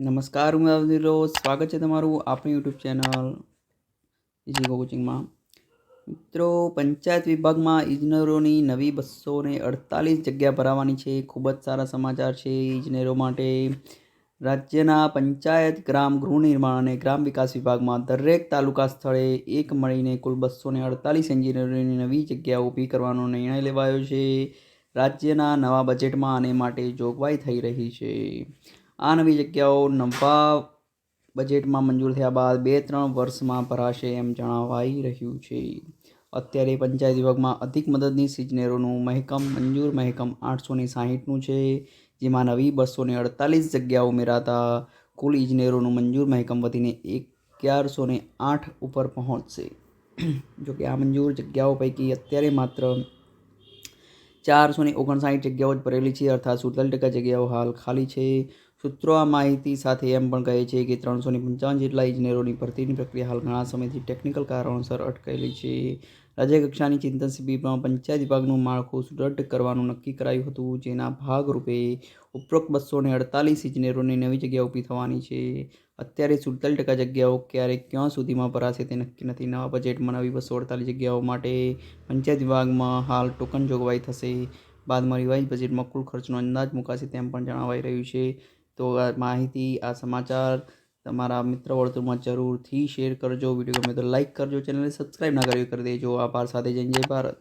નમસ્કાર, હું અવનીલો સ્વાગત છે તમારું આપણી યુટ્યુબ ચેનલ ઇઝી કોચિંગમાં. મિત્રો, પંચાયત વિભાગમાં ઇજનેરોની નવી બસો ને અડતાલીસ જગ્યા ભરાવાની છે. ખૂબ જ સારા સમાચાર છે ઇજનેરો માટે. રાજ્યના પંચાયત, ગ્રામ, ગૃહ નિર્માણ અને ગ્રામ વિકાસ વિભાગમાં દરેક તાલુકા સ્થળે એક મળીને કુલ બસો ને અડતાલીસ એન્જિનિયરોની નવી જગ્યા ઊભી કરવાનો નિર્ણય લેવાયો છે. રાજ્યના નવા બજેટમાં આને માટે જોગવાઈ થઈ રહી છે. આ નવી જગ્યાઓ નવા બજેટમાં મંજૂર થયા બાદ બે ત્રણ વર્ષમાં ભરાશે એમ જણાવાઈ રહ્યું છે. અત્યારે પંચાયત વિભાગમાં અધિક મદદનીશ ઇજનેરોનું મહેકમ મંજૂર મહેકમ આઠસો ને સાહીઠનું છે, જેમાં નવી બસો ને અડતાલીસ જગ્યાઓ ઉમેરાતા કુલ ઇજનેરોનું મંજૂર મહેકમ વધીને અગિયારસો આઠ ઉપર પહોંચશે. જોકે આ મંજૂર જગ્યાઓ પૈકી અત્યારે માત્ર ચારસો ને ઓગણસાઠ જગ્યાઓ જ ભરેલી છે, અર્થાત સુડતાલીસ ટકા જગ્યાઓ હાલ ખાલી છે. સૂત્રો આ માહિતી સાથે એમ પણ કહે છે કે ત્રણસોની પંચાવન જેટલા ઇજનેરોની ભરતીની પ્રક્રિયા હાલ ઘણા સમયથી ટેકનિકલ કારણોસર અટકાયેલી છે. રાજ્યકક્ષાની ચિંતન શિબિરમાં પંચાયત વિભાગનું માળખું સુદૃઢ કરવાનું નક્કી કરાયું હતું, જેના ભાગરૂપે ઉપરોક્ત બસો ને અડતાલીસ ઇજનેરોની નવી જગ્યા ઊભી થવાની છે. અત્યારે સુડતાલીસ ટકા જગ્યાઓ ક્યારે ક્યાં સુધીમાં ભરાશે તે નક્કી નથી. નવા બજેટમાં નવી બસો અડતાલીસ જગ્યાઓ માટે પંચાયત વિભાગમાં હાલ ટોકન જોગવાઈ થશે. બાદમાં રિવાઇઝ બજેટમાં કુલ ખર્ચનો અંદાજ મુકાશે તેમ પણ જણાવાઈ રહ્યું છે. તો આ માહિતી, આ સમાચાર તમારા મિત્ર વર્તુળમાં જરૂરથી શેર કરજો. વીડિયો ગમે તો લાઇક કરજો. ચેનલને સબસ્ક્રાઈબ ના કર્યું કરી દેજો. આભાર. સાથે જય જય ભારત.